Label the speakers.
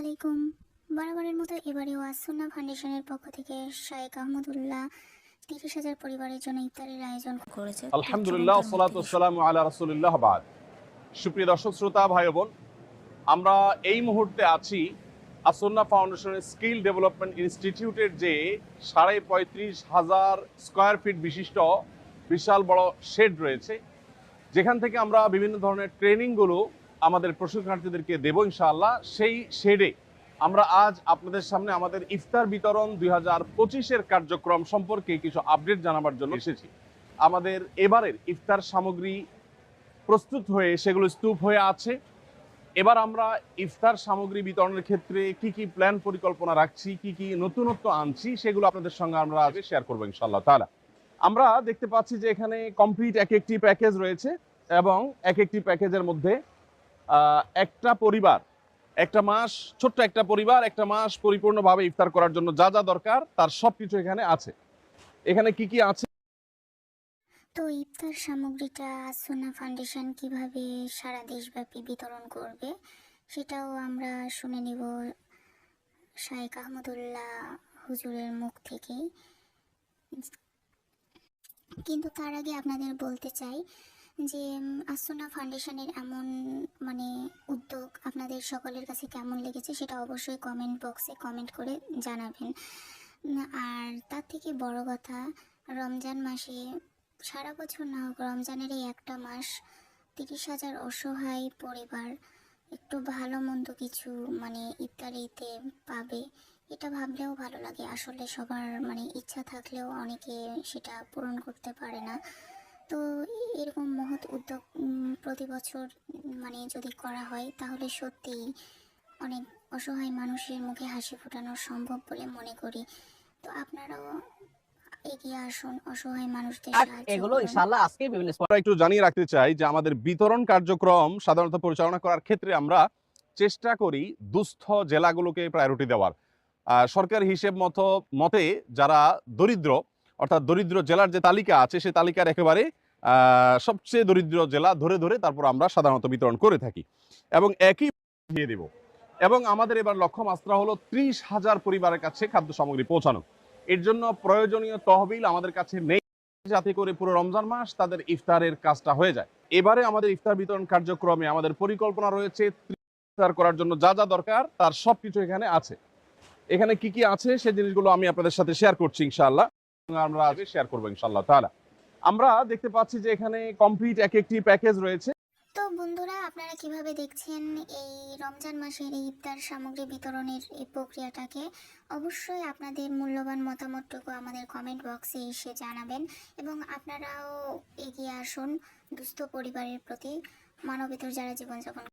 Speaker 1: আলাইকুম। বরাবরের মতো এবারেও আসুন্না ফাউন্ডেশনের পক্ষ থেকে শায়েক আহমদুল্লাহ তিরিশ হাজার পরিবারের জন্য ইফতারের আয়োজন করেছে।
Speaker 2: আলহামদুলিল্লাহ সালাতু সালামু আলা রাসূলিল্লাহ বাদ। সুপ্রিয় দর্শক, শ্রোতা, ভাই বোন, আমরা এই মুহূর্তে আছি আসন্না ফাউন্ডেশনের স্কিল ডেভেলপমেন্ট ইনস্টিটিউটের যে সাড়ে পঁয়ত্রিশ হাজার স্কোয়ার ফিট বিশিষ্ট বিশাল বড় শেড রয়েছে, যেখান থেকে আমরা বিভিন্ন ধরনের ট্রেনিংগুলো আমাদের প্রশিক্ষণার্থীদেরকে দেবো ইনশাআল্লাহ। সেই শেডে আমরা আজ আপনাদের সামনে আমাদের ইফতার বিতরণ দুই হাজার পঁচিশের কার্যক্রম সম্পর্কে কিছু আপডেট জানাবার জন্য এসেছি। আমাদের এবারের ইফতার সামগ্রী প্রস্তুত হয়ে সেগুলো স্তূপ হয়ে আছে। এবার আমরা ইফতার সামগ্রী বিতরণের ক্ষেত্রে কি কি প্ল্যান পরিকল্পনা রাখছি, কি কি নতুনত্ব আনছি, সেগুলো আপনাদের সঙ্গে আমরা আগে শেয়ার করব ইনশাল্লাহ তালা আমরা দেখতে পাচ্ছি যে এখানে কমপ্লিট এক একটি প্যাকেজ রয়েছে এবং এক একটি প্যাকেজের মধ্যে একটা পরিবার, একটা মাস, ছোট্ট একটা পরিবার, একটা মাস পরিপূর্ণভাবে ইফতার করার জন্য যা যা দরকার, তার সব কিছু এখানে আছে। এখানে কি কি আছে?
Speaker 1: তো ইফতার সামগ্রীটা আসুন্না ফাউন্ডেশন কীভাবে সারা দেশব্যাপী বিতরণ করবে, সেটাও আমরা শুনে নিব শায়েক আহমদুল্লাহ হুজুরের মুখ থেকেই। কিন্তু তার আগে আপনাদের বলতে চাই যে আসুনা ফাউন্ডেশনের এমন মানে উদ্যোগ আপনাদের সকলের কাছে কেমন লেগেছে সেটা অবশ্যই কমেন্ট বক্সে কমেন্ট করে জানাবেন। আর তার থেকে বড় কথা, রমজান মাসে সারা বছর না হোক, রমজানের এই একটা মাস তিরিশ হাজার অসহায় পরিবার একটু ভালো মন্দ কিছু মানে ইফতারিতে পাবে, এটা ভাবলেও ভালো লাগে। আসলে সবার মানে ইচ্ছা থাকলেও অনেকে সেটা পূরণ করতে পারে না। তো এরকম মহৎ উদ্যোগ প্রতি বছর মানে যদি করা হয় তাহলে সত্যিই অনেক অসহায় মানুষের মুখে হাসি ফোটানো সম্ভব বলে মনে করি। তো আপনারাও এগিয়ে আসুন অসহায় মানুষদের
Speaker 3: এগুলো আজকে বিভিন্ন
Speaker 2: আমরা একটু জানিয়ে রাখতে চাই যে আমাদের বিতরণ কার্যক্রম সাধারণত পরিচালনা করার ক্ষেত্রে আমরা চেষ্টা করি দুস্থ জেলাগুলোকে প্রায়োরিটি দেওয়ার। আহ, সরকার হিসেব মতো মতে যারা দরিদ্র অর্থাৎ দরিদ্র জেলার যে তালিকা আছে সে তালিকার একেবারে সবচেয়ে দরিদ্র জেলা ধরে ধরে তারপর আমরা সাধারণত বিতরণ করে থাকি। এবং একই দিয়ে দেব। এবং আমাদের এবার লক্ষ্য মাত্রা হলো ত্রিশ হাজার পরিবারের কাছে খাদ্য সামগ্রী পৌঁছানো। এর জন্য প্রয়োজনীয় তহবিল আমাদের কাছে নেই। যাতে করে পুরো রমজান মাস তাদের ইফতারের কাজটা হয়ে যায়। এবারে আমাদের ইফতার বিতরণ কার্যক্রমে আমাদের পরিকল্পনা রয়েছে ইফতার করার জন্য যা যা দরকার তার সব কিছু এখানে আছে। এখানে কি কি আছে সে জিনিসগুলো আমি আপনাদের সাথে শেয়ার করছি ইনশাআল্লাহ। আমরা শেয়ার করব ইনশাআল্লাহ তাহলে আমরা দেখতে পাচ্ছি যে এখানে কমপ্লিট এক একটি প্যাকেজ রয়েছে।
Speaker 1: তো বন্ধুরা, আপনারা কীভাবে দেখছেন এই রমজান মাসের এই ইফতার সামগ্রী বিতরণের এই প্রক্রিয়াটাকে? অবশ্যই আপনাদের মূল্যবান মতামতটুকু আমাদের কমেন্ট বক্সে এসে জানাবেন এবং আপনারাও এগিয়ে আসুন দুস্থ পরিবারের প্রতি, মানবেতর যারা জীবনযাপন